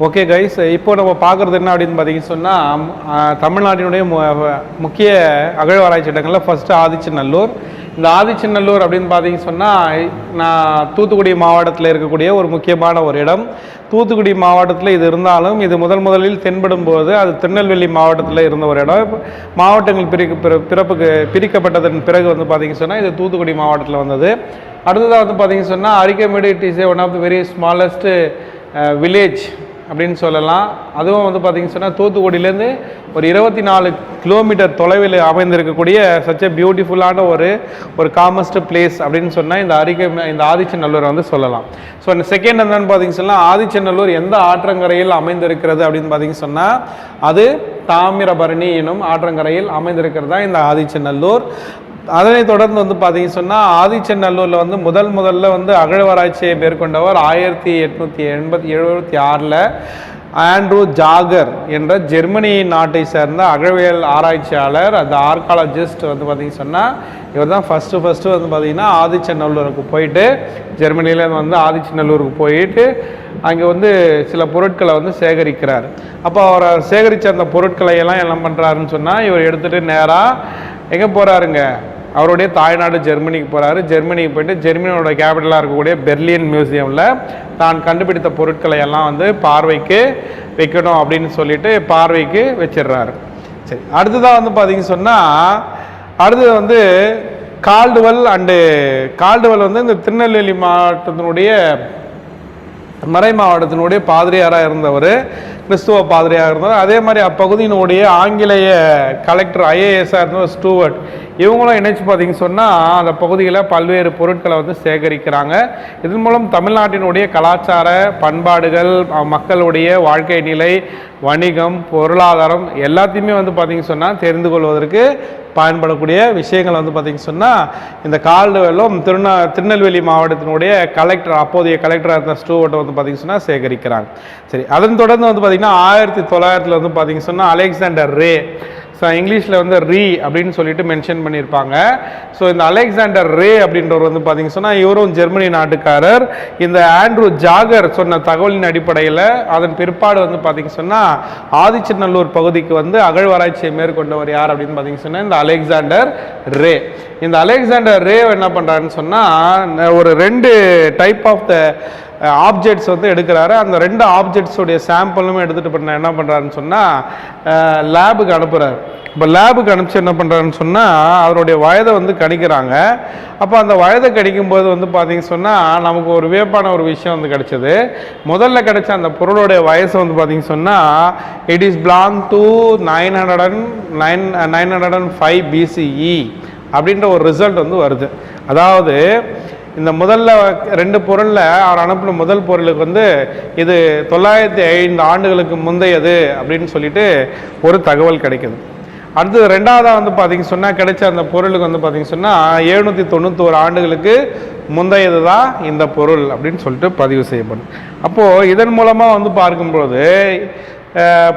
Okay guys இப்போ நம்ம பார்க்குறது என்ன அப்படின்னு பார்த்தீங்கன்னு சொன்னால் தமிழ்நாட்டினுடைய முக்கிய அகழ்வாராய்ச்சி இடங்களில் ஃபஸ்ட்டு ஆதிச்சநல்லூர் இந்த ஆதிச்சநல்லூர் அப்படின்னு பார்த்தீங்கன்னு சொன்னால் நான் தூத்துக்குடி மாவட்டத்தில் இருக்கக்கூடிய ஒரு முக்கியமான ஒரு இடம். தூத்துக்குடி மாவட்டத்தில் இது இருந்தாலும் இது முதல் முதலில் தென்படும் போது அது திருநெல்வேலி மாவட்டத்தில் இருந்த ஒரு இடம். மாவட்டங்கள் பிரிக்க பிற- பிறப்புக்கு பிரிக்கப்பட்டதன் பிறகு வந்து பார்த்தீங்கன்னு சொன்னால் இது தூத்துக்குடி மாவட்டத்தில் வந்தது. அடுத்ததாக வந்து பார்த்தீங்கன்னு சொன்னால் Arikamedu it is one of the very smallest village அப்படின்னு சொல்லலாம். அதுவும் வந்து பார்த்தீங்கன்னு சொன்னால் தூத்துக்குடியிலேருந்து ஒரு இருபத்தி நாலு கிலோமீட்டர் தொலைவில் அமைந்திருக்கக்கூடிய சச் எ பியூட்டிஃபுல்லான ஒரு ஒரு காமஸ்ட் பிளேஸ் அப்படின்னு சொன்னால் இந்த அரிக்கை இந்த ஆதிச்சநல்லூரை வந்து சொல்லலாம். ஸோ இந்த செகண்ட் என்னன்னு பார்த்தீங்கன்னு சொன்னால் ஆதிச்சநல்லூர் எந்த ஆற்றங்கரையில் அமைந்திருக்கிறது அப்படின்னு பார்த்தீங்கன்னு சொன்னால் அது தாமிரபரணி எனும் ஆற்றங்கரையில் அமைந்திருக்கிறது தான் இந்த ஆதிச்சநல்லூர். அதனைத் தொடர்ந்து வந்து பார்த்தீங்க சொன்னால் ஆதிச்சநல்லூரில் வந்து முதல் முதல்ல வந்து அகழ்வாராய்ச்சியை மேற்கொண்டவர் ஆயிரத்தி எட்நூற்றி எண்பத்தி எழுபத்தி ஆறில் ஆண்ட்ரூ ஜாகர் என்ற ஜெர்மனி நாட்டை சேர்ந்த அகழ்வியல் ஆராய்ச்சியாளர் அந்த ஆர்காலஜிஸ்ட் வந்து பார்த்தீங்க சொன்னால் இவர் தான் ஃபஸ்ட்டு ஃபஸ்ட்டு வந்து பார்த்திங்கன்னா ஆதிச்சநல்லூருக்கு போயிட்டு ஜெர்மனியில் வந்து ஆதிச்சநல்லூருக்கு போயிட்டு அங்கே வந்து சில பொருட்களை வந்து சேகரிக்கிறார். அப்போ அவரை சேகரித்த அந்த பொருட்களை எல்லாம் என்ன பண்ணுறாருன்னு சொன்னால் இவர் எடுத்துகிட்டு நேராக எங்கே போகிறாருங்க அவருடைய தாய்நாடு ஜெர்மனிக்கு போகிறாரு ஜெர்மனிக்கு போயிட்டு ஜெர்மனியோட கேபிட்டலாக இருக்கக்கூடிய பெர்லின் மியூசியமில் தான் கண்டுபிடித்த பொருட்களை எல்லாம் வந்து பார்வைக்கு வைக்கணும் அப்படின்னு சொல்லிட்டு பார்வைக்கு வச்சிடுறாரு. சரி அடுத்ததாக வந்து பார்த்தீங்க சொன்னால் அடுத்தது வந்து கால்டுவல் அண்டு கால்டுவல் வந்து இந்த திருநெல்வேலி மாவட்டத்தினுடைய மறை மாவட்டத்தினுடைய பாதிரியாராக இருந்தவர் கிறிஸ்துவ பாதிரியாக இருந்தவர். அதே மாதிரி அப்பகுதியினுடைய ஆங்கிலேய கலெக்டர் ஐஏஎஸ்ஆர் இருந்தவர் ஸ்டூவர்ட். இவங்களும் இணைச்சு பார்த்தீங்கன்னு சொன்னால் அந்த பகுதியில் பல்வேறு பொருட்களை வந்து சேகரிக்கிறாங்க. இதன் மூலம் தமிழ்நாட்டினுடைய கலாச்சார பண்பாடுகள் மக்களுடைய வாழ்க்கை நிலை வணிகம் பொருளாதாரம் எல்லாத்தையுமே வந்து பார்த்திங்க சொன்னால் தெரிந்து கொள்வதற்கு பயன்படக்கூடிய விஷயங்கள் வந்து பார்த்திங்க சொன்னால் இந்த கால்டுவெல்லும் திருநா திருநெல்வேலி மாவட்டத்தினுடைய கலெக்டர் அப்போதைய கலெக்டராக இருந்த ஸ்டூவர்ட்டை வந்து பார்த்தீங்க சொன்னால் சேகரிக்கிறாங்க. சரி அதன் தொடர்ந்து வந்து பார்த்திங்கன்னா ஆயிரத்தி தொள்ளாயிரத்தில் வந்து பார்த்தீங்க சொன்னால் அலெக்சாண்டர் ரே ஸோ இங்கிலீஷில் வந்து ரீ அப்படின்னு சொல்லிட்டு மென்ஷன் பண்ணியிருப்பாங்க ஸோ இந்த அலெக்சாண்டர் ரே அப்படின்றவர் வந்து பார்த்தீங்க சொன்னால் இவரும் ஜெர்மனி நாட்டுக்காரர். இந்த ஆண்ட்ரூ ஜாகர் சொன்ன தகவலின் அடிப்படையில் அதன் பிற்பாடு வந்து பார்த்தீங்க சொன்னால் ஆதிச்சநல்லூர் பகுதிக்கு வந்து அகழ்வாராய்ச்சியை மேற்கொண்டவர் யார் அப்படின்னு பார்த்தீங்க சொன்னால் இந்த அலெக்சாண்டர் ரே இந்த அலெக்சாண்டர் ரே என்ன பண்ணுறாருன்னு சொன்னால் ஒரு ரெண்டு டைப் ஆஃப் த ஆப்ஜெக்ட்ஸ் வந்து எடுக்கிறாரு. அந்த ரெண்டு ஆப்ஜெக்ட்ஸோடைய சாம்பிளுமே எடுத்துகிட்டு பண்ண என்ன பண்ணுறாருன்னு சொன்னால் லேபுக்கு அனுப்புகிறாரு இப்போ லேபுக்கு அனுப்பிச்சு என்ன பண்ணுறாருன்னு சொன்னால் அவருடைய வயதை வந்து கணிக்கிறாங்க. அப்போ அந்த வயதை கணிக்கும்போது வந்து பார்த்தீங்க சொன்னால் நமக்கு ஒரு வியப்பான ஒரு விஷயம் வந்து கிடச்சிது. முதல்ல கிடைச்ச அந்த பொருளுடைய வயசு வந்து பார்த்தீங்க சொன்னால் it is belong to nine hundred and nine nine hundred and five BCE அப்படின்ற ஒரு ரிசல்ட் வந்து வருது. அதாவது இந்த முதல்ல ரெண்டு பொருளில் அவர் அனுப்பின முதல் பொருளுக்கு வந்து இது தொள்ளாயிரத்தி ஐந்து ஆண்டுகளுக்கு முந்தையது அப்படின்னு சொல்லிட்டு ஒரு தகவல் கிடைக்குது. அடுத்தது ரெண்டாவதாக வந்து பார்த்தீங்க சொன்னால் கிடைச்ச அந்த பொருளுக்கு வந்து பார்த்திங்க சொன்னால் எழுநூற்றி தொண்ணூத்தோரு ஆண்டுகளுக்கு முந்தையது தான் இந்த பொருள் அப்படின்னு சொல்லிட்டு பதிவு செய்யப்படும். அப்போது இதன் மூலமாக வந்து பார்க்கும்பொழுது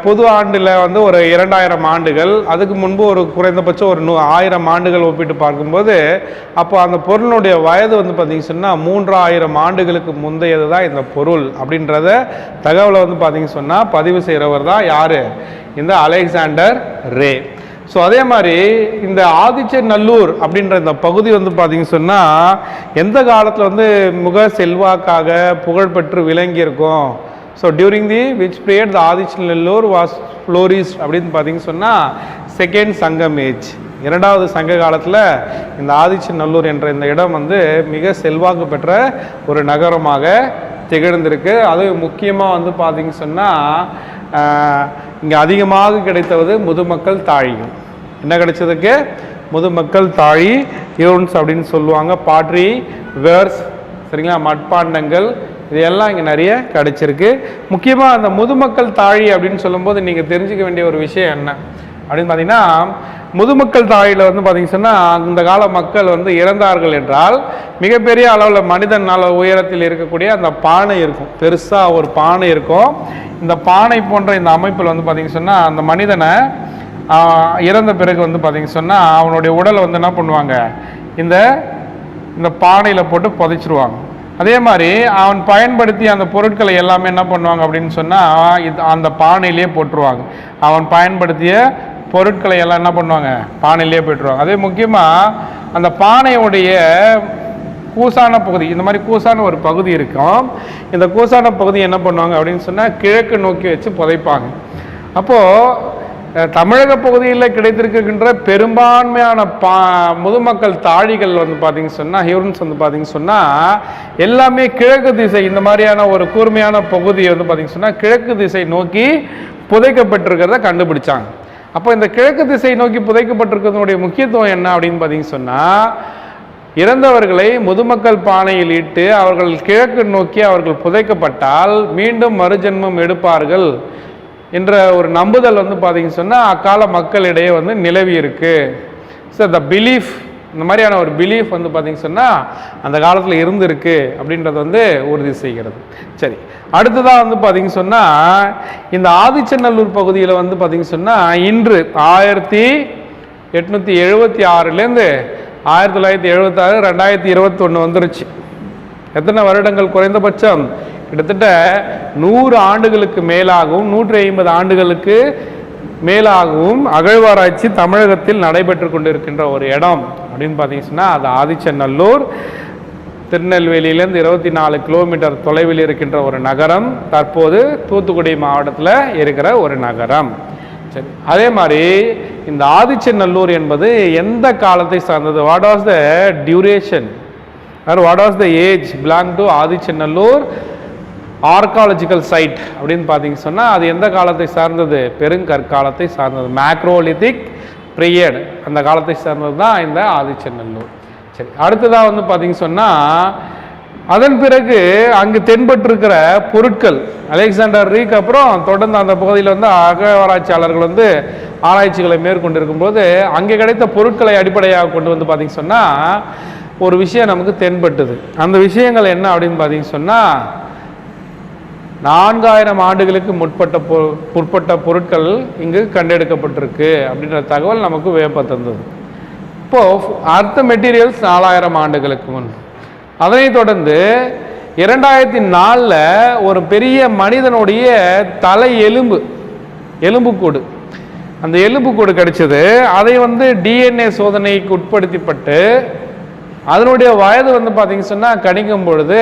பொது ஆண்டில் வந்து ஒரு இரண்டாயிரம் ஆண்டுகள் அதுக்கு முன்பு ஒரு குறைந்தபட்சம் ஒரு நூ ஆயிரம் ஆண்டுகள் ஒப்பிட்டு பார்க்கும்போது அப்போ அந்த பொருளுடைய வயது வந்து பார்த்திங்க சொன்னால் மூன்றாயிரம் ஆண்டுகளுக்கு முந்தையது தான் இந்த பொருள் அப்படின்றத தகவலை வந்து பார்த்தீங்க சொன்னால் பதிவு செய்கிறவர் தான் யார்? இந்த அலெக்சாண்டர் ரே. ஸோ அதே மாதிரி இந்த ஆதிச்சநல்லூர் அப்படின்ற இந்த பகுதி வந்து பார்த்திங்க சொன்னால் எந்த காலத்தில் வந்து முக செல்வாக்காக புகழ்பெற்று விளங்கியிருக்கோம்? So during the which period the Adichanallur was flourished அப்படின்னு பார்த்தீங்கன்னு சொன்னால் செகண்ட் சங்கம் ஏஜ் இரண்டாவது சங்க காலத்தில் இந்த ஆதிச்சநல்லூர் என்ற இந்த இடம் வந்து மிக செல்வாக்கு பெற்ற ஒரு நகரமாக திகழ்ந்திருக்கு. அதுவும் முக்கியமாக வந்து பார்த்தீங்க சொன்னால் இங்கே அதிகமாக கிடைத்தது முதுமக்கள் தாழியும். என்ன கிடைச்சதுக்கு? முதுமக்கள் தாழி யூன்ஸ் அப்படின்னு சொல்லுவாங்க. பாட்ரி வேர்ஸ் சரிங்களா? மட்பாண்டங்கள் இது எல்லாம் இங்கே நிறைய கிடச்சிருக்கு. முக்கியமாக அந்த முதுமக்கள் தாழி அப்படின்னு சொல்லும்போது நீங்கள் தெரிஞ்சுக்க வேண்டிய ஒரு விஷயம் என்ன? அப்படின்னு பார்த்தீங்கன்னா முதுமக்கள் தாழியில் வந்து பார்த்தீங்க சொன்னால் அந்த கால மக்கள் வந்து இறந்தார்கள் என்றால் மிகப்பெரிய அளவில் மனிதன் நல உயரத்தில் இருக்கக்கூடிய அந்த பானை இருக்கும். பெருசாக ஒரு பானை இருக்கும். இந்த பானை போன்ற இந்த அமைப்பில் வந்து பார்த்தீங்க சொன்னால் அந்த மனிதனை இறந்த பிறகு வந்து பார்த்தீங்கன்னு சொன்னால் அவனுடைய உடலை வந்து என்ன பண்ணுவாங்க? இந்த இந்த பானையில் போட்டு புதைச்சிருவாங்க. அதே மாதிரி அவன் பயன்படுத்தி அந்த பொருட்களை எல்லாமே என்ன பண்ணுவாங்க அப்படின்னு சொன்னால் இது அந்த பானையிலேயே போட்டுருவாங்க. அவன் பயன்படுத்திய பொருட்களை எல்லாம் என்ன பண்ணுவாங்க? பானையிலேயே போட்டுருவாங்க. அதே முக்கியமாக அந்த பானையுடைய கூசான பகுதி இந்த மாதிரி கூசான ஒரு பகுதி இருக்கும். இந்த கூசான பகுதி என்ன பண்ணுவாங்க அப்படின்னு சொன்னால் கிழக்கு நோக்கி வச்சு புதைப்பாங்க. அப்போது தமிழக பகுதியில் கிடைத்திருக்கின்ற பெரும்பான்மையான பா முதுமக்கள் தாழிகள் வந்து பார்த்தீங்கன்னு சொன்னால் ஹியூரன்ஸ் வந்து பார்த்தீங்கன்னு சொன்னால் எல்லாமே கிழக்கு திசை இந்த மாதிரியான ஒரு கூர்மையான பகுதியை வந்து பார்த்தீங்கன்னு சொன்னால் கிழக்கு திசை நோக்கி புதைக்கப்பட்டிருக்கிறத கண்டுபிடிச்சாங்க. அப்போ இந்த கிழக்கு திசை நோக்கி புதைக்கப்பட்டிருக்கிறதுனுடைய முக்கியத்துவம் என்ன அப்படின்னு பார்த்தீங்கன்னு சொன்னால் இறந்தவர்களை முதுமக்கள் பானையில் இட்டு அவர்கள் கிழக்கு நோக்கி அவர்கள் புதைக்கப்பட்டால் மீண்டும் மறுஜென்மம் எடுப்பார்கள் என்ற ஒரு நம்புதல் வந்து பார்த்தீங்கன்னு சொன்னால் அக்கால மக்களிடையே வந்து நிலவி இருக்கு. ஸோ த பிலீஃப் இந்த மாதிரியான ஒரு பிலீஃப் வந்து பார்த்தீங்கன்னு சொன்னால் அந்த காலத்தில் இருந்திருக்கு அப்படின்றது வந்து உறுதி செய்கிறது. சரி அடுத்ததாக வந்து பார்த்தீங்க சொன்னால் இந்த ஆதிச்சநல்லூர் பகுதியில் வந்து பார்த்தீங்க சொன்னால் இன்று ஆயிரத்தி எட்நூற்றி எழுபத்தி ஆறுலேருந்து ஆயிரத்தி தொள்ளாயிரத்தி எழுபத்தாறு ரெண்டாயிரத்தி இருபத்தொன்று வந்துருச்சு. எத்தனை வருடங்கள் குறைந்தபட்சம்? கிட்டத்தட்ட நூறு ஆண்டுகளுக்கு மேலாகவும் நூற்றி ஐம்பது ஆண்டுகளுக்கு மேலாகவும் அகழ்வாராய்ச்சி தமிழகத்தில் நடைபெற்று கொண்டிருக்கின்ற ஒரு இடம். அப்படின்னு பார்த்தீங்கன்னா அது ஆதிச்சநல்லூர். திருநெல்வேலியிலேருந்து இருபத்தி நாலு கிலோமீட்டர் தொலைவில் இருக்கின்ற ஒரு நகரம். தற்போது தூத்துக்குடி மாவட்டத்தில் இருக்கிற ஒரு நகரம். சரி அதே மாதிரி இந்த ஆதிச்சநல்லூர் என்பது எந்த காலத்தை சார்ந்தது? What was the duration and what was the age belong to Adichanallur archaeological site அப்படின்னு பார்த்தீங்க சொன்னால் அது எந்த காலத்தை சார்ந்தது? பெருங்கற்காலத்தை சார்ந்தது. மேக்ரோலிதிக் பீரியட் அந்த காலத்தை சார்ந்தது தான் இந்த ஆதிச்சநல்லூர் சரி அடுத்ததாக வந்து பார்த்தீங்க சொன்னால் அதன் பிறகு அங்கு தென்பட்டிருக்கிற பொருட்கள் அலெக்சாண்டர் ரீக் அப்புறம் தொடர்ந்து அந்த பகுதியில் வந்து அகழ்வாராய்ச்சியாளர்கள் வந்து ஆராய்ச்சிகளை மேற்கொண்டிருக்கும் போது அங்கே கிடைத்த பொருட்களை அடிப்படையாக கொண்டு வந்து பார்த்தீங்க சொன்னால் ஒரு விஷயம் நமக்கு தென்பட்டுது. அந்த விஷயங்கள் என்ன அப்படின்னு பார்த்தீங்கன்னு சொன்னால் நான்காயிரம் ஆண்டுகளுக்கு முற்பட்ட பொ முற்பட்ட பொருட்கள் இங்கு கண்டெடுக்கப்பட்டிருக்கு அப்படின்ற தகவல் நமக்கு வியப்ப தந்தது. இப்போது அர்த்த மெட்டீரியல்ஸ் நாலாயிரம் ஆண்டுகளுக்கு முன். அதனைத் தொடர்ந்து இரண்டாயிரத்தி நாலில் ஒரு பெரிய மனிதனுடைய தலை எலும்பு எலும்புக்கூடு. அந்த எலும்புக்கூடு கிடைச்சது அதை வந்து டிஎன்ஏ சோதனைக்கு உட்படுத்தப்பட்டு அதனுடைய வயது வந்து பார்த்தீங்க சொன்னால் கணிக்கும் பொழுது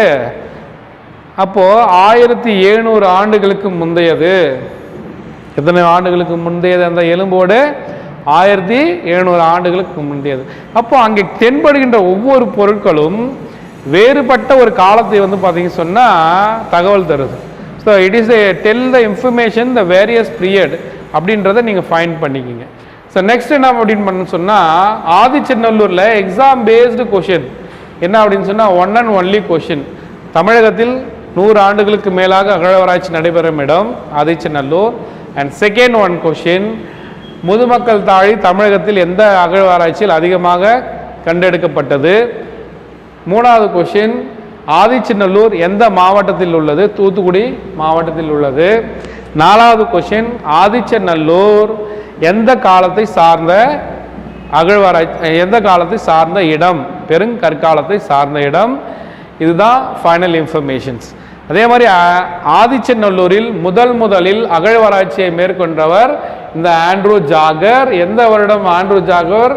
அப்போது ஆயிரத்தி எழுநூறு ஆண்டுகளுக்கு முந்தையது. எத்தனை ஆண்டுகளுக்கு முந்தையது? அந்த எலும்போடு ஆயிரத்தி எழுநூறு ஆண்டுகளுக்கு முந்தையது. அப்போ அங்கே தென்படுகின்ற ஒவ்வொரு பொருட்களும் வேறுபட்ட ஒரு காலத்தை வந்து பார்த்தீங்க சொன்னால் தகவல் தருது. So it is tell the information the various period அப்படின்றத நீங்கள் ஃபைண்ட் பண்ணிக்கிங்க. ஸோ நெக்ஸ்ட் என்ன அப்படின்னு பண்ண சொன்னால் ஆதிச்சநல்லூரில் எக்ஸாம் பேஸ்டு கொஷின் என்ன அப்படின்னு சொன்னால் ஒன் அண்ட் ஒன்லி கொஷின் தமிழகத்தில் நூறு ஆண்டுகளுக்கு மேலாக அகழ்வாராய்ச்சி நடைபெறும் இடம் Adichanallur. And second one question முதுமக்கள் தாழி தமிழகத்தில் எந்த அகழ்வாராய்ச்சியில் அதிகமாக கண்டெடுக்கப்பட்டது? மூணாவது கொஷின் ஆதிச்சநல்லூர் எந்த மாவட்டத்தில் உள்ளது? தூத்துக்குடி மாவட்டத்தில் உள்ளது. நாலாவது கொஷின் ஆதிச்சநல்லூர் எந்த காலத்தை சார்ந்த அகழ்வாராய்ச்சி எந்த காலத்தை சார்ந்த இடம் பெருங்கற்காலத்தை சார்ந்த இடம் இதுதான் ஃபைனல் இன்ஃபர்மேஷன்ஸ் அதே மாதிரி ஆதிச்சநல்லூரில் முதல் முதலில் அகழ்வாராய்ச்சியை மேற்கொண்டவர் இந்த ஆண்ட்ரூ ஜாகர். எந்த வருடம் ஆண்ட்ரூ ஜாகர்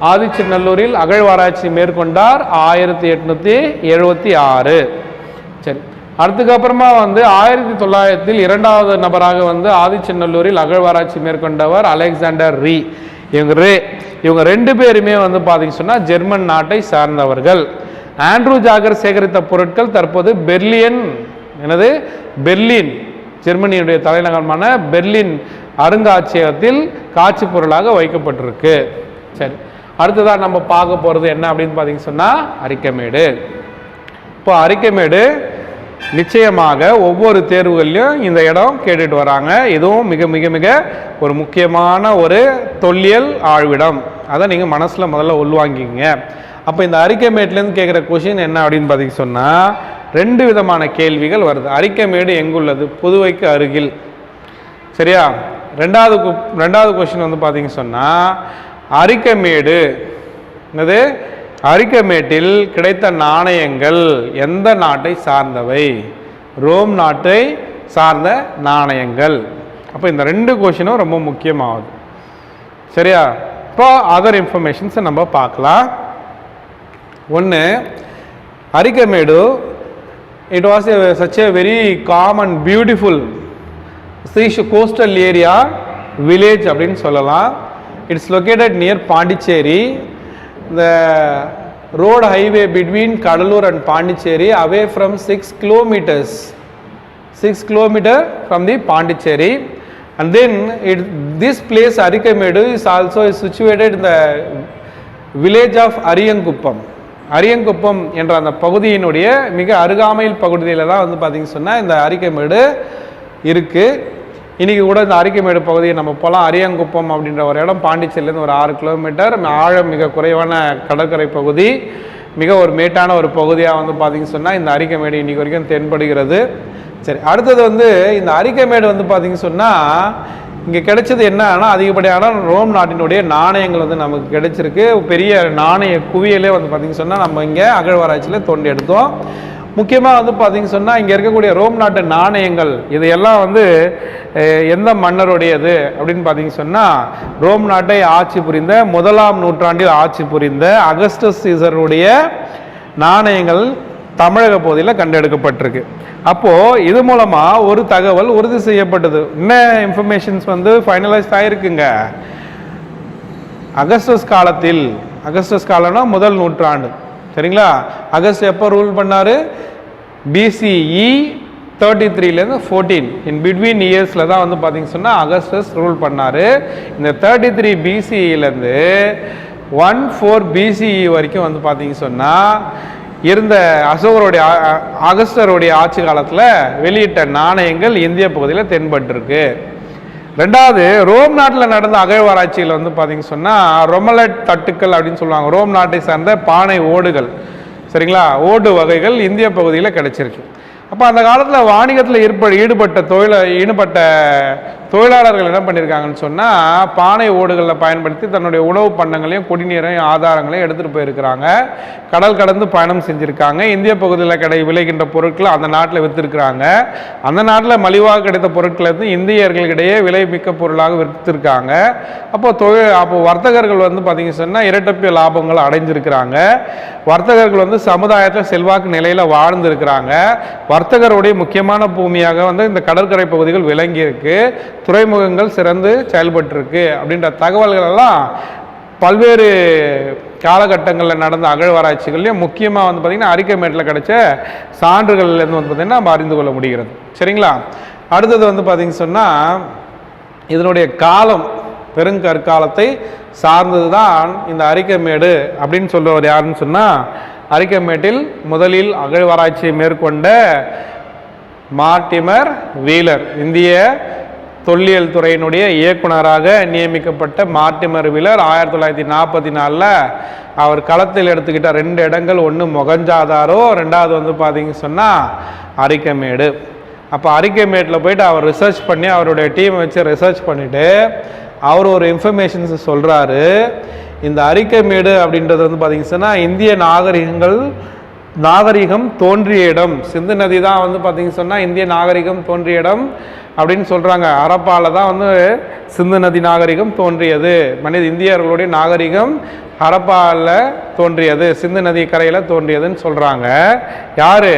ஆதிச்சநல்லூரில் அகழ்வாராய்ச்சி மேற்கொண்டார்? ஆயிரத்தி எட்நூற்றி எழுபத்தி ஆறு. சரி. அதுக்கப்புறமா வந்து ஆயிரத்தி தொள்ளாயிரத்தில் இரண்டாவது நபராக வந்து ஆதிச்சநல்லூரில் அகழ்வாராய்ச்சி மேற்கொண்டவர் அலெக்சாண்டர் ரீ. இவங்க ரே இவங்க ரெண்டு பேருமே வந்து பார்த்தீங்கன்னு சொன்னால் ஜெர்மன் நாட்டை சார்ந்தவர்கள். ஆண்ட்ரூ ஜாகர் சேகரித்த பொருட்கள் தற்போது பெர்லியன் எனது பெர்லின் ஜெர்மனியுடைய தலைநகரமான பெர்லின் அருங்காட்சியகத்தில் காட்சி பொருளாக வைக்கப்பட்டிருக்கு. சரி அடுத்ததாக நம்ம பார்க்க போகிறது என்ன அப்படின்னு பார்த்தீங்கன்னு சொன்னால் அரிக்கமேடு. இப்போ அரிக்கமேடு நிச்சயமாக ஒவ்வொரு தேர்வுகள்லையும் இந்த இடம் கேட்டுட்டு வராங்க. இதுவும் மிக மிக மிக ஒரு முக்கியமான ஒரு தொல்லியல் ஆழ்விடம். அதை நீங்கள் மனசில் முதல்ல உள்வாங்கிக்கங்க. அப்போ இந்த அரிக்கமேட்லேருந்து கேட்குற கொஷின் என்ன அப்படின்னு பார்த்தீங்க சொன்னால் ரெண்டு விதமான கேள்விகள் வருது. அரிக்கமேடு எங்குள்ளது? புதுவைக்கு அருகில். சரியா? ரெண்டாவது ரெண்டாவது கொஷின் வந்து பார்த்தீங்க சொன்னால் அரிக்கமேடு என்னது? அரிக்கமேட்டில் கிடைத்த நாணயங்கள் எந்த நாட்டை சார்ந்தவை? ரோம் நாட்டை சார்ந்த நாணயங்கள். அப்போ இந்த ரெண்டு கொஷினும் ரொம்ப முக்கியமாகுது. சரியா? இப்போ அதர் இன்ஃபர்மேஷன்ஸை நம்ம பார்க்கலாம். ஒன்று Arikamedu it was such a very common beautiful Srish coastal area village அப்படின்னு சொல்லலாம். It's located near Pondicherry the road highway between Cuddalore and Pondicherry away from six kilometers 6 kilometer from the Pondicherry. And then it, this place Arikamedu is also is situated the village of Ariyankuppam Ariyankuppam என்ற அந்த பகுதியினுடைய மிக அருகாமையில் பகுதியில் தான் வந்து பார்த்திங்க சொன்னால் இந்த அரிக்கமேடு இருக்குது இன்றைக்கி கூட இந்த அரிக்கமேடு பகுதியை நம்ம போகலாம் அரியங்குப்பம் அப்படின்ற ஒரு இடம் பாண்டிச்சேரியிலேருந்து ஒரு ஆறு கிலோமீட்டர் ஆழம் மிக குறைவான கடற்கரை பகுதி. மிக ஒரு மேட்டான ஒரு பகுதியாக வந்து பார்த்தீங்க சொன்னால் இந்த அரிக்கமேடு இன்றைக்கி வரைக்கும் தென்படுகிறது. சரி அடுத்தது வந்து இந்த அரிக்கமேடு வந்து பார்த்தீங்க சொன்னால் இங்கே கிடைச்சது என்னன்னா அதிகப்படியான ரோம் நாட்டினுடைய நாணயங்கள் வந்து நமக்கு கிடைச்சிருக்கு. பெரிய நாணய குவியலே வந்து பார்த்தீங்க சொன்னால் நம்ம இங்கே அகழ்வாராய்ச்சியில் தோண்டி எடுத்தோம். முக்கியமாக வந்து பார்த்தீங்க சொன்னால் இங்கே இருக்கக்கூடிய ரோம் நாட்டு நாணயங்கள் இதையெல்லாம் வந்து எந்த மன்னருடையது அப்படின்னு பார்த்தீங்க சொன்னால் ரோம் நாட்டை ஆட்சி புரிந்த முதலாம் நூற்றாண்டில் ஆட்சி புரிந்த அகஸ்டஸ் சீசருடைய நாணயங்கள் தமிழக பகுதியில் கண்டெடுக்கப்பட்டிருக்கு. அப்போது இது மூலமாக ஒரு தகவல் உறுதி செய்யப்பட்டது. என்ன இன்ஃபர்மேஷன்ஸ் வந்து ஃபைனலைஸ் ஆகிருக்குங்க அகஸ்டஸ் காலத்தில் அகஸ்டஸ் காலம்னா முதல் நூற்றாண்டு. சரிங்களா? அகஸ்ட் எப்போ ரூல் பண்ணார்? பிசிஇ தேர்ட்டி த்ரீலேருந்து ஃபோர்டீன் இன் பிட்வீன் இயர்ஸில் தான் வந்து பார்த்தீங்க சொன்னால் அகஸ்டஸ் ரூல் பண்ணார். இந்த தேர்ட்டி த்ரீ பிசிஇலேருந்து ஒன் ஃபோர் பிசிஇ வரைக்கும் வந்து பார்த்தீங்க சொன்னால் இருந்த அசோகருடைய அகஸ்டருடைய ஆட்சி காலத்தில் வெளியிட்ட நாணயங்கள் இந்திய பகுதியில் தென்பட்டிருக்கு. ரெண்டாவது ரோம் நாட்டில் நடந்த அகழ்வாராய்ச்சியில் வந்து பார்த்தீங்கன்னு சொன்னால் ரொமலட் தட்டுக்கள் அப்படின்னு சொல்லுவாங்க. ரோம் நாட்டை சார்ந்த பானை ஓடுகள். சரிங்களா? ஓடு வகைகள் இந்திய பகுதியில் கிடைச்சிருக்கு. அப்போ அந்த காலத்தில் வாணிகத்தில் ஈடுப ஈடுபட்ட தொழில ஈடுபட்ட தொழிலாளர்கள் என்ன பண்ணியிருக்காங்கன்னு சொன்னால் பானை ஓடுகளில் பயன்படுத்தி தன்னுடைய உணவு பண்டங்களையும் குடிநீரையும் ஆதாரங்களையும் எடுத்துகிட்டு போயிருக்கிறாங்க. கடல் கடந்து பயணம் செஞ்சுருக்காங்க. இந்திய பகுதியில் கிடை விளைகின்ற பொருட்களை அந்த நாட்டில் விற்றுருக்குறாங்க அந்த நாட்டில் மலிவாக கிடைத்த பொருட்களை வந்து இந்தியர்களிடையே விலை மிக்க பொருளாக விற்றுருக்காங்க அப்போ தொழில் அப்போ வர்த்தகர்கள் வந்து பார்த்திங்க சொன்னால் இரட்டப்பிய லாபங்கள் அடைஞ்சிருக்கிறாங்க. வர்த்தகர்கள் வந்து சமுதாயத்தில் செல்வாக்கு நிலையில் வாழ்ந்திருக்கிறாங்க. வர்த்தகருடைய முக்கியமான பூமியாக வந்து இந்த கடற்கரை பகுதிகள் விளங்கியிருக்கு. துறைமுகங்கள் சிறந்து செயல்பட்டுருக்கு அப்படின்ற தகவல்கள் எல்லாம் பல்வேறு காலகட்டங்களில் நடந்த அகழ்வாராய்ச்சிகள்லையும் முக்கியமாக வந்து பார்த்திங்கன்னா அரிக்கமேட்டில் கிடைச்ச சான்றுகள்லேருந்து வந்து பார்த்திங்கன்னா நம்ம அறிந்து கொள்ள முடிகிறது. சரிங்களா? அடுத்தது வந்து பார்த்திங்க சொன்னால் இதனுடைய காலம் பெருங்கற்காலத்தை சார்ந்தது தான் இந்த அரிக்கமேடு அப்படின்னு சொல்றவர் யாருன்னு சொன்னால் அரிக்கமேட்டில் முதலில் அகழ்வாராய்ச்சியை மேற்கொண்ட மார்டிமர் வீலர் இந்திய தொல்லியல் துறையினுடைய இயக்குனராக நியமிக்கப்பட்ட மார்டிமர் விலர் ஆயிரத்தி தொள்ளாயிரத்தி நாற்பத்தி நாலில் அவர் களத்தில் எடுத்துக்கிட்ட ரெண்டு இடங்கள் ஒன்று மொகஞ்சாதாரோ ரெண்டாவது வந்து பார்த்திங்க சொன்னால் அரிக்கமேடு. அப்போ அரிக்கமேட்டில் போயிட்டு அவர் ரிசர்ச் பண்ணி அவருடைய டீமை வச்சு ரிசர்ச் பண்ணிவிட்டு அவர் ஒரு இன்ஃபர்மேஷன்ஸ் சொல்கிறாரு இந்த அரிக்கமேடு அப்படின்றது வந்து பார்த்திங்க சொன்னால் இந்திய நாகரிகங்கள் நாகரிகம் தோன்றிய இடம். சிந்து நதி தான் வந்து பார்த்திங்க சொன்னால் இந்திய நாகரிகம் தோன்றிய இடம் அப்படின்னு சொல்கிறாங்க ஹரப்பாவில் தான் வந்து சிந்து நதி நாகரிகம் தோன்றியது. மனித இந்தியர்களுடைய நாகரிகம் ஹரப்பாவில் தோன்றியது. சிந்து நதி கரையில் தோன்றியதுன்னு சொல்கிறாங்க யார்?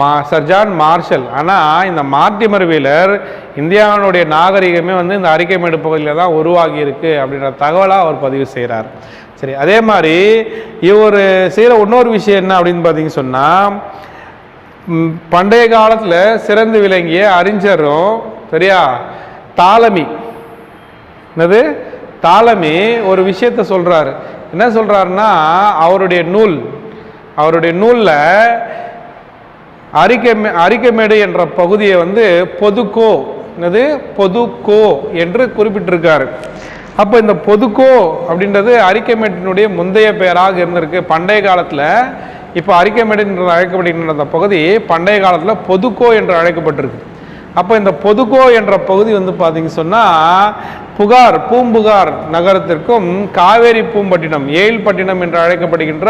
மா சர்ஜான் மார்ஷல். ஆனால் இந்த மார்டிமர் வீலர் இந்தியாவினுடைய நாகரிகமே வந்து இந்த அரிக்கைமேடு பகுதியில் தான் உருவாகியிருக்கு அப்படின்ற தகவலாக அவர் பதிவு செய்கிறார் சரி அதே மாதிரி இவர் செய்கிற இன்னொரு விஷயம் என்ன அப்படின்னு பார்த்தீங்க சொன்னால் பண்டைய காலத்தில் சிறந்து விளங்கிய அறிஞரும் சரியா? தாளமி. என்னது? தாளமி ஒரு விஷயத்த சொல்கிறாரு என்ன சொல்கிறாருன்னா அவருடைய நூல் அவருடைய நூலில் அரிக்கமே அரிக்கமேடு என்ற பகுதியை வந்து பொதுக்கோ என்னது? பொதுக்கோ என்று குறிப்பிட்டிருக்காரு. அப்போ இந்த பொதுக்கோ அப்படின்றது அரிக்கமேட்டினுடைய முந்தைய பெயராக இருந்திருக்கு. பண்டைய காலத்தில் இப்போ அரிக்கமேடு என்று அழைக்கப்படுகின்ற அந்த பகுதி பண்டைய காலத்தில் பொதுக்கோ என்று அழைக்கப்பட்டிருக்கு. அப்போ இந்த பொதுகோ என்ற பகுதி வந்து பார்த்தீங்க சொன்னால் புகார் பூம்புகார் நகரத்திற்கும் காவேரி பூம்பட்டினம் ஏயில்பட்டினம் என்று அழைக்கப்படுகின்ற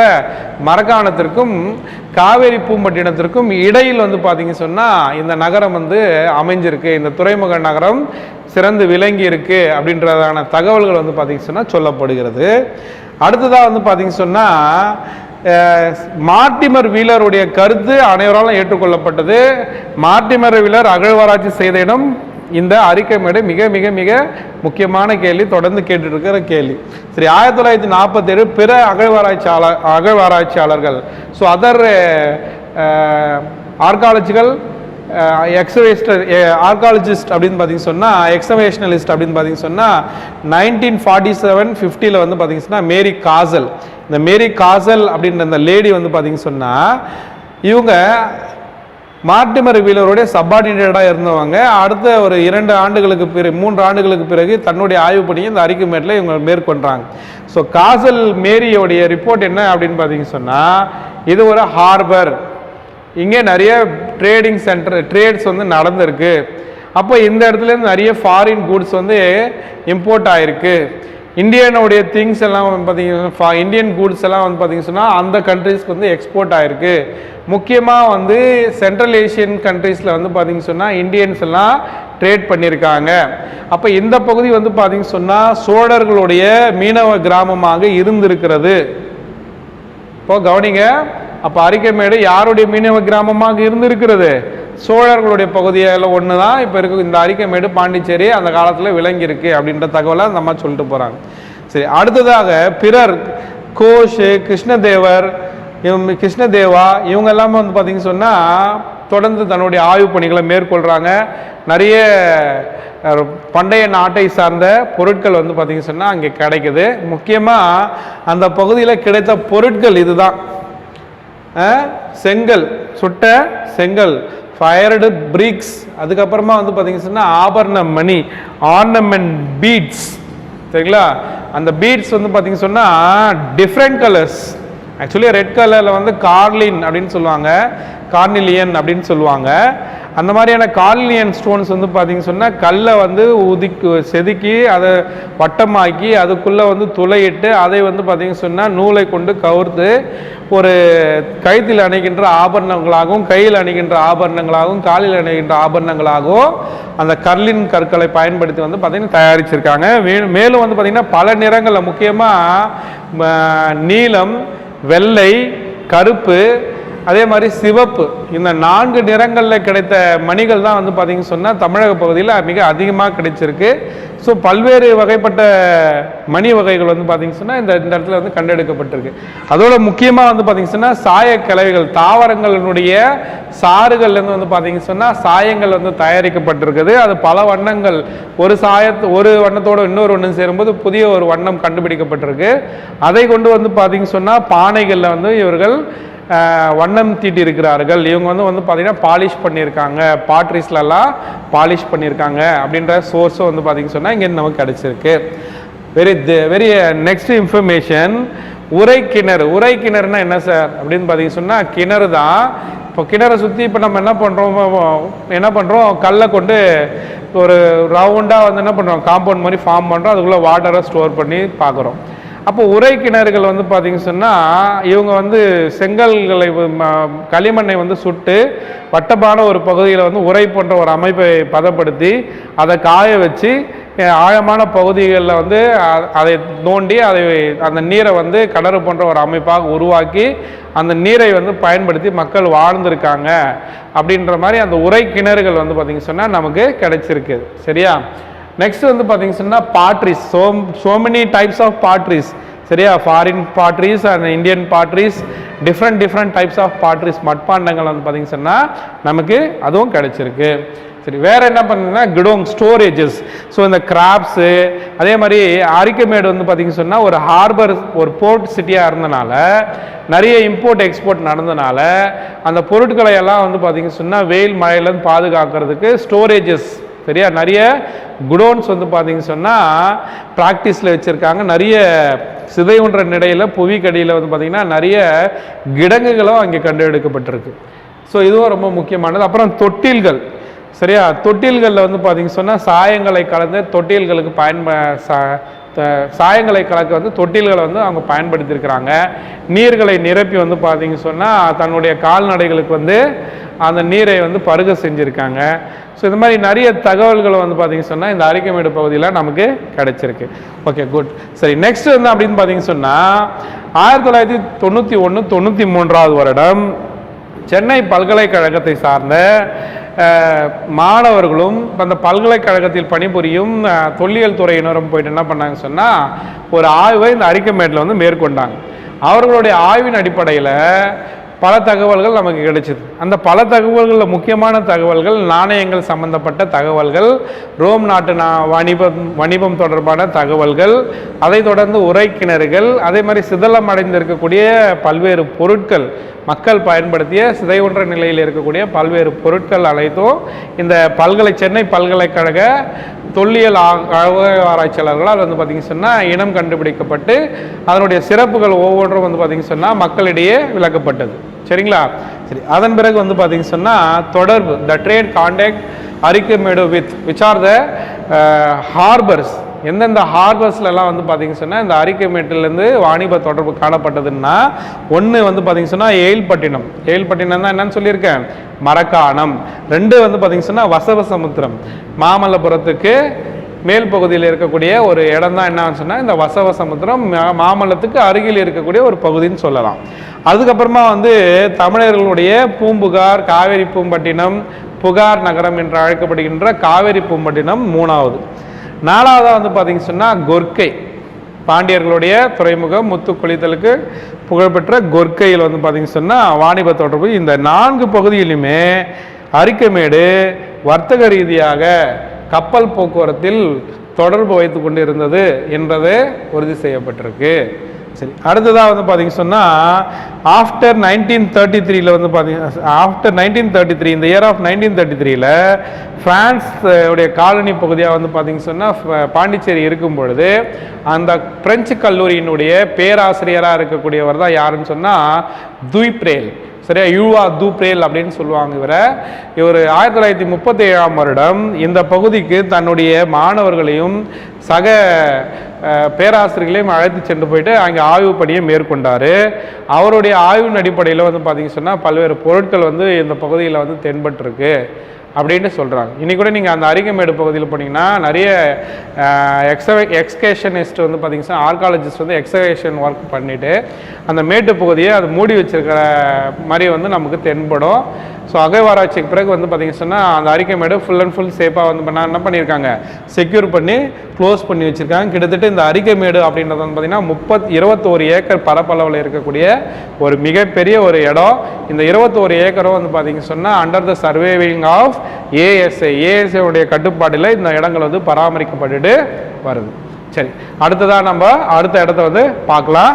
மரக்காணத்திற்கும் காவேரி பூம்பட்டினத்திற்கும் இடையில் வந்து பார்த்தீங்க சொன்னால் இந்த நகரம் வந்து அமைஞ்சிருக்கு. இந்த துறைமுக நகரம் சிறந்து விளங்கி இருக்கு அப்படின்றதான தகவல்கள் வந்து பார்த்தீங்க சொன்னால் சொல்லப்படுகிறது. அடுத்ததாக வந்து பார்த்தீங்க சொன்னால் மார்டிமர் வீலருடைய கருத்து அனைவராலும் ஏற்றுக்கொள்ளப்பட்டது. மார்டிமர் வீலர் அகழ்வாராய்ச்சி செய்த இடம் இந்த அறிக்கைமேடு மிக மிக மிக முக்கியமான கேள்வி தொடர்ந்து கேட்டுருக்கிற இருக்கிற கேள்வி. சரி ஆயிரத்தி தொள்ளாயிரத்தி நாற்பத்தேழு பிற அகழ்வாராய்ச்சியாளர் அகழ்வாராய்ச்சியாளர்கள் so other archaeological excavator archaeologist அப்படின்னு பார்த்தீங்க சொன்னால் எக்ஸவேஷனலிஸ்ட் அப்படின்னு பார்த்தீங்க சொன்னால் நைன்டீன் ஃபார்ட்டி செவன் ஃபிஃப்டியில் வந்து பார்த்தீங்க சொன்னால் மேரி காசல். இந்த மேரி காசல் அப்படின்ற அந்த லேடி வந்து பார்த்தீங்க சொன்னால் இவங்க மார்டிமர் வீலருடைய சப்பார்டினேட்டாக இருந்தவங்க. அடுத்த ஒரு இரண்டு ஆண்டுகளுக்கு பிறகு மூன்று ஆண்டுகளுக்கு பிறகு தன்னுடைய ஆய்வு பணியை இந்த அறிக்கைமேட்டில் இவங்க மேற்கொண்டாங்க. ஸோ காசல் மேரியோடைய ரிப்போர்ட் என்ன அப்படின்னு பார்த்தீங்க சொன்னால் இது ஒரு ஹார்பர் இங்கே நிறைய ட்ரேடிங் சென்டர் ட்ரேட்ஸ் வந்து நடந்திருக்கு. அப்போ இந்த இடத்துலேருந்து நிறைய ஃபாரின் கூட்ஸ் வந்து இம்போர்ட் ஆகிருக்கு இந்தியனுடைய திங்ஸ் எல்லாம் வந்து பார்த்தீங்கன்னா இந்தியன் கூட்ஸ் எல்லாம் வந்து பார்த்தீங்க சொன்னால் அந்த கண்ட்ரீஸ்க்கு வந்து எக்ஸ்போர்ட் ஆகிருக்கு முக்கியமாக வந்து சென்ட்ரல் ஏஷியன் கண்ட்ரீஸில் வந்து பார்த்தீங்கன்னு சொன்னால் இந்தியன்ஸ் எல்லாம் ட்ரேட் பண்ணியிருக்காங்க அப்போ இந்த பகுதி வந்து பார்த்தீங்க சொன்னால் சோழர்களுடைய மீனவ கிராமமாக இருந்திருக்கிறது. இப்போ கவனிங்க அப்போ அரிக்கமேடு யாருடைய மீனவ கிராமமாக இருந்திருக்கிறது? சோழர்களுடைய பகுதியில் ஒன்று தான் இப்போ இருக்க இந்த அரிக்கமேடு பாண்டிச்சேரி அந்த காலத்தில் விளங்கியிருக்கு அப்படின்ற தகவலை அந்த அம்மா சொல்லிட்டு போகிறாங்க சரி அடுத்ததாக பிறர் கோஷ் கிருஷ்ணதேவர் இவங்க கிருஷ்ணதேவா இவங்க எல்லாமே வந்து பார்த்தீங்க சொன்னால் தொடர்ந்து தன்னுடைய ஆய்வு பணிகளை மேற்கொள்கிறாங்க நிறைய பண்டைய நாட்டை சார்ந்த பொருட்கள் வந்து பார்த்திங்க சொன்னால் அங்கே கிடைக்குது. முக்கியமாக அந்த பகுதியில் கிடைத்த பொருட்கள் இதுதான். செங்கல் சுட்ட செங்கல் ஃபயர்டு பிரிக்ஸ் அதுக்கப்புறமா வந்து பார்த்தீங்க சொன்னால் ஆபரண மணி ஆர்னமெண்ட் பீட்ஸ் சரிங்களா? அந்த பீட்ஸ் வந்து பார்த்தீங்க சொன்னால் டிஃப்ரெண்ட் கலர்ஸ் ஆக்சுவலி ரெட் கலரில் வந்து கார்லின் அப்படின்னு சொல்லுவாங்க. கார்னிலியன் அப்படின்னு சொல்லுவாங்க. அந்த மாதிரியான கார்னிலியன் ஸ்டோன்ஸ் வந்து பார்த்திங்க சொன்னால் கல்லை வந்து உதிக்கு செதுக்கி அதை வட்டமாக்கி அதுக்குள்ளே வந்து துளையிட்டு அதை வந்து பார்த்திங்க சொன்னால் நூலை கொண்டு கவுர்த்து ஒரு கைத்தில் அணைகின்ற ஆபரணங்களாகவும் கையில் அணைகின்ற ஆபரணங்களாகவும் காலில் அணைகின்ற ஆபரணங்களாகவும் அந்த கர்லின் கற்களை பயன்படுத்தி வந்து பார்த்திங்கன்னா தயாரிச்சிருக்காங்க. மே- மேலும் வந்து பார்த்திங்கன்னா பல நிறங்களில் முக்கியமாக நீளம் வெள்ளை கருப்பு அதே மாதிரி சிவப்பு இந்த நான்கு நிறங்களில் கிடைத்த மணிகள் தான் வந்து பார்த்தீங்க சொன்னால் தமிழக பகுதியில் மிக அதிகமாக கிடைச்சிருக்கு. ஸோ பல்வேறு வகைப்பட்ட மணி வகைகள் வந்து பார்த்தீங்க சொன்னால் இந்த இந்த இடத்துல வந்து கண்டெடுக்கப்பட்டிருக்கு. அதோட முக்கியமாக வந்து பார்த்தீங்கன்னு சொன்னால் சாயக்கலவைகள் தாவரங்களினுடைய சாறுகள்லேருந்து வந்து பார்த்தீங்க சொன்னால் சாயங்கள் வந்து தயாரிக்கப்பட்டிருக்குது. அது பல வண்ணங்கள் ஒரு சாயத்து ஒரு வண்ணத்தோடு இன்னொரு வண்ணம் சேரும்போது புதிய ஒரு வண்ணம் கண்டுபிடிக்கப்பட்டிருக்கு. அதை கொண்டு வந்து பார்த்தீங்க சொன்னால் பானைகளில் வந்து இவர்கள் வண்ணம் தீட்டி இருக்கிறார்கள் இவங்க வந்து வந்து பார்த்தீங்கன்னா பாலிஷ் பண்ணியிருக்காங்க. பாட்ரிஸ்லலாம் பாலிஷ் பண்ணியிருக்காங்க அப்படின்ற சோர்ஸும் வந்து பார்த்தீங்க சொன்னால் இங்கே நமக்கு கிடைச்சிருக்கு. வெரி வெரி நெக்ஸ்ட் இன்ஃபர்மேஷன் உரை கிணறு. உரை கிணறுனா என்ன சார் அப்படின்னு பார்த்தீங்க சொன்னால் கிணறு தான். இப்போ கிணறை சுற்றி இப்போ நம்ம என்ன பண்ணுறோம் என்ன பண்ணுறோம் கல்லை கொண்டு ஒரு ரவுண்டாக வந்து என்ன பண்ணுறோம் காம்பவுண்ட் மாதிரி ஃபார்ம் பண்ணுறோம் அதுக்குள்ளே வாட்டரை ஸ்டோர் பண்ணி பார்க்குறோம் அப்போ உரை கிணறுகள் வந்து பார்த்திங்க சொன்னால் இவங்க வந்து செங்கல்களை ம- களிமண்ணை வந்து சுட்டு வட்டமான ஒரு பகுதியில் வந்து உரை போன்ற ஒரு அமைப்பை பதப்படுத்தி அதை காய வச்சு ஆழமான பகுதிகளில் வந்து அதை தோண்டி அதை அந்த நீரை வந்து கடறு போன்ற ஒரு அமைப்பாக உருவாக்கி அந்த நீரை வந்து பயன்படுத்தி மக்கள் வாழ்ந்திருக்காங்க. அப்படின்ற மாதிரி அந்த உரை கிணறுகள் வந்து பார்த்திங்க சொன்னால் நமக்கு கிடைச்சிருக்கு. சரியா? நெக்ஸ்ட் வந்து பார்த்தீங்க சொன்னால் potteries so so many types of potteries சரியா? Foreign potteries and Indian potteries different different types of potteries மட்பாண்டங்கள் வந்து பார்த்தீங்க சொன்னால் நமக்கு அதுவும் கிடைச்சிருக்கு. சரி வேற என்ன பண்ணுங்கன்னா கிடோங் ஸ்டோரேஜஸ் ஸோ இந்த கிராப்ஸு அதே மாதிரி அரிக்கமேடு வந்து பார்த்தீங்க சொன்னால் ஒரு ஹார்பர் ஒரு போர்ட் சிட்டியாக இருந்தனால நிறைய இம்போர்ட் எக்ஸ்போர்ட் நடந்தனால அந்த பொருட்களை எல்லாம் வந்து பார்த்தீங்க சொன்னால் வெயில் மழையிலேருந்து பாதுகாக்கிறதுக்கு ஸ்டோரேஜஸ் சரியா? நிறைய குடோன்ஸ் வந்து பார்த்தீங்கன்னு சொன்னால் ப்ராக்டிஸில் வச்சுருக்காங்க. நிறைய சிதைவுன்ற நிலையில் புவிக்கடியில் வந்து பார்த்திங்கன்னா நிறைய கிடங்குகளும் அங்கே கண்டெடுக்கப்பட்டிருக்கு. ஸோ இதுவும் ரொம்ப முக்கியமானது. அப்புறம் தொட்டில்கள். சரியா? தொட்டில்களில் வந்து பார்த்திங்க சொன்னால் சாயங்களை கலந்து தொட்டில்களுக்கு பயன்ப சா- சாயங்களை கலக்க வந்து தொட்டில்களை வந்து அவங்க பயன்படுத்தியிருக்கிறாங்க. நீர்களை நிரப்பி வந்து பார்த்தீங்க சொன்னால் தன்னுடைய கால்நடைகளுக்கு வந்து அந்த நீரை வந்து பருக செஞ்சுருக்காங்க. ஸோ இந்த மாதிரி நிறைய தகவல்களை வந்து பார்த்திங்க சொன்னால் இந்த அரிக்கமேடு பகுதியில் நமக்கு கிடச்சிருக்கு. ஓகே குட் சரி நெக்ஸ்ட் வந்து அப்படின்னு பார்த்தீங்க சொன்னால் ஆயிரத்தி தொள்ளாயிரத்தி தொண்ணூற்றி ஒன்று தொண்ணூற்றி மூன்றாவது வருடம் சென்னை பல்கலைக்கழகத்தை சார்ந்த மாணவர்களும் அந்த பல்கலைக்கழகத்தில் பணிபுரியும் தொல்லியல் துறையினரும் போயிட்டு என்ன பண்ணாங்க சொன்னால் ஒரு ஆய்வை இந்த அரிக்கமேட்டில் வந்து மேற்கொண்டாங்க. அவர்களுடைய ஆய்வின் அடிப்படையில் பல தகவல்கள் நமக்கு கிடைச்சிது. அந்த பல தகவல்களில் முக்கியமான தகவல்கள் நாணயங்கள் சம்பந்தப்பட்ட தகவல்கள் ரோம் நாட்டு நா வணிபம் வணிபம் தொடர்பான தகவல்கள் அதைத் தொடர்ந்து உரைக்கிணறுகள் அதே மாதிரி சிதலம் அடைந்திருக்கக்கூடிய பல்வேறு பொருட்கள் மக்கள் பயன்படுத்திய சிதைவுன்ற நிலையில் இருக்கக்கூடிய பல்வேறு பொருட்கள் அனைத்தும் இந்த பல்கலை சென்னை பல்கலைக்கழக தொல்லியல் ஆ- ஆராய்ச்சியாளர்களால் வந்து பார்த்திங்க சொன்னால் இனம் கண்டுபிடிக்கப்பட்டு அதனுடைய சிறப்புகள் ஒவ்வொன்றும் வந்து பார்த்திங்க சொன்னால் மக்களிடையே விளக்கப்பட்டது. சரிங்களா? சரி அதன் பிறகு வந்து பார்த்திங்க சொன்னால் தொடர்பு the trade contact Arikamedu with which are the harbours எந்தெந்த ஹார்பர்ஸ்லலாம் வந்து பார்த்திங்க சொன்னால் இந்த அரிக்கமேட்டிலேருந்து வாணிப தொடர்பு காணப்பட்டதுன்னா ஒன்று வந்து பார்த்திங்க சொன்னால் ஏழ்பட்டினம். ஏழ்பட்டினம் தான் என்னன்னு சொல்லியிருக்கேன். மரக்காணம். ரெண்டு வந்து பார்த்திங்க சொன்னால் வசவசமுத்திரம் மாமல்லபுரத்துக்கு மேல் பகுதியில் இருக்கக்கூடிய ஒரு இடம் தான் என்னன்னு சொன்னால் இந்த வசவசமுத்திரம் சமுத்திரம் மாமல்லத்துக்கு அருகில் இருக்கக்கூடிய ஒரு பகுதின்னு சொல்லலாம். அதுக்கப்புறமா வந்து தமிழர்களுடைய பூம்புகார் காவேரி பூம்பட்டினம் புகார் நகரம் என்று அழைக்கப்படுகின்ற காவேரி பூம்பட்டினம் மூணாவது. நாலாவதாக வந்து பார்த்திங்க சொன்னால் கொர்க்கை. பாண்டியர்களுடைய துறைமுகம் முத்து குளித்தலுக்கு புகழ்பெற்ற கொர்க்கையில் வந்து பார்த்திங்க சொன்னால் வாணிப தொடர்பு இந்த நான்கு பகுதியிலுமே அரிக்கமேடு வர்த்தக ரீதியாக கப்பல் போக்குவரத்தில் தொடர்பு வைத்து கொண்டு இருந்தது என்பது உறுதி செய்யப்பட்டிருக்கு. சரி அடுத்ததாக வந்து பார்த்தீங்க சொன்னால் ஆஃப்டர் நைன்டீன் தேர்ட்டி த்ரீல வந்து பார்த்தீங்கன்னா ஆஃப்டர் நைன்டீன் தேர்ட்டி த்ரீ இந்த இயர் ஆஃப் நைன்டீன் தேர்ட்டி த்ரீல ஃப்ரான்ஸ் உடைய காலனி பகுதியாக வந்து பார்த்தீங்க சொன்னால் பாண்டிச்சேரி இருக்கும் பொழுது அந்த பிரெஞ்சு கல்லூரியினுடைய பேராசிரியராக இருக்கக்கூடியவர் தான் யாருன்னு சொன்னால் துய்ப்ரேல். சரியா? யூவா தூப்ரேல் அப்படின்னு சொல்லுவாங்க இவரை. இவர் ஆயிரத்தி தொள்ளாயிரத்தி முப்பத்தி ஏழாம் வருடம் இந்த பகுதிக்கு தன்னுடைய மாணவர்களையும் சக பேராசிரியர்களையும் அழைத்து சென்று போயிட்டு அங்கே ஆய்வு பணியை மேற்கொண்டார். அவருடைய ஆய்வின் அடிப்படையில் வந்து பார்த்திங்க சொன்னால் பல்வேறு பொருட்கள் வந்து இந்த பகுதியில் வந்து தென்பட்டிருக்கு. அப்படின்ட்டு சொல்கிறாங்க இன்றைக்கி கூட நீங்கள் அந்த அரிகமேடு பகுதியில் போனீங்கன்னா நிறைய எக்ஸவே எக்ஸ்கேஷனிஸ்ட் வந்து பார்த்தீங்கன்னா ஆர்காலஜிஸ்ட் வந்து எக்ஸகேஷன் ஒர்க் பண்ணிவிட்டு அந்த மேட்டு பகுதியை அது மூடி வச்சிருக்கிற மாதிரி வந்து நமக்கு தென்படும். ஸோ அகழ்வாராய்ச்சிக்கு பிறகு வந்து பார்த்தீங்க சொன்னால் அந்த அரிக்கமேடு ஃபுல் அண்ட் ஃபுல் சேஃபாக வந்து பண்ணால் என்ன பண்ணியிருக்காங்க? செக்யூர் பண்ணி க்ளோஸ் பண்ணி வச்சுருக்காங்க. கிட்டத்தட்ட இந்த அரிக்கமேடு அப்படின்றது வந்து பார்த்தீங்கன்னா முப்பத் இருபத்தோரு ஏக்கர் பரப்பளவில் இருக்கக்கூடிய ஒரு மிகப்பெரிய ஒரு இடம். இந்த இருபத்தோரு ஏக்கரும் வந்து பார்த்தீங்க சொன்னால் under the surveying of ASI ASI உடைய கட்டுப்பாட்டில் இந்த இடங்கள் வந்து பராமரிக்கப்பட்டுட்டு வருது. சரி அடுத்ததாக நம்ம அடுத்த இடத்த வந்து பார்க்கலாம்.